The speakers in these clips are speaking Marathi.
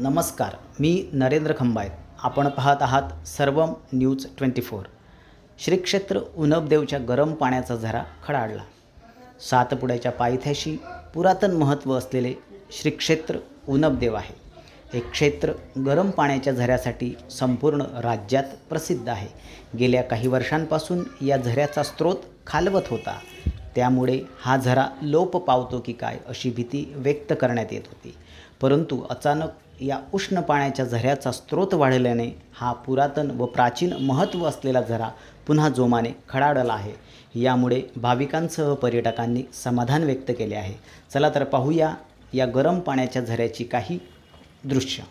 नमस्कार मी नरेंद्र खंबायत आपण पाहत आहात सर्वम न्यूज ट्वेंटी फोर. श्रीक्षेत्र उनबदेवच्या गरम पाण्याचा झरा खडाडला. सातपुड्याच्या पायथ्याशी पुरातन महत्त्व असलेले श्रीक्षेत्र उनबदेव आहे. हे क्षेत्र गरम पाण्याच्या झऱ्यासाठी संपूर्ण राज्यात प्रसिद्ध आहे. गेल्या काही वर्षांपासून या झऱ्याचा स्रोत खालवत होता. त्यामुळे हा झरा लोप पावतो की काय अशी भीती व्यक्त करण्यात येत होती. परंतु अचानक या उष्ण पाण्याच्या झऱ्याचा स्रोत वाढल्याने हा पुरातन व प्राचीन महत्त्व असलेला झरा पुन्हा जोमाने खडाडला आहे. यामुळे भाविकांसह पर्यटकांनी समाधान व्यक्त केले आहे. चला तर पाहूया या गरम पाण्याच्या झऱ्याची काही दृश्य.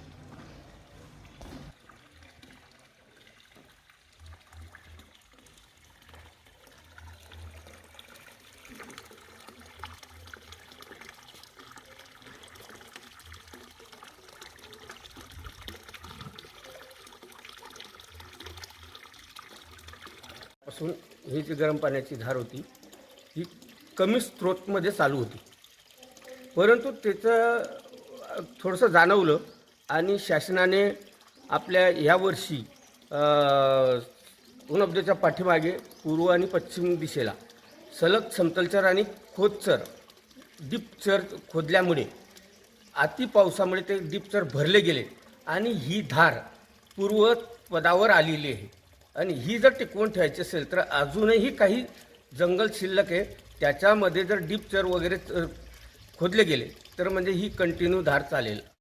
पासून ही जी गरम पाण्याची धार होती. ही कमी स्त्रोतमध्ये चालू होती. परंतु त्याचं थोडंसं जाणवलं आणि शासनाने आपल्या ह्या वर्षी उनबदेच्या पाठीमागे पूर्व आणि पश्चिम दिशेला सलग समतलचर आणि खोदचर डीपचर खोदल्यामुळे अति पावसामुळे ते डीपचर भरले गेले आणि ही धार पूर्व पदावर आलेली आहे. आणि ही जर टिकवून ठेवायची असेल तर अजूनही काही जंगल शिल्लक आहे. त्याच्यामध्ये जर डीपचर वगैरे खोदले गेले तर म्हणजे ही कंटिन्यू धार चालेल.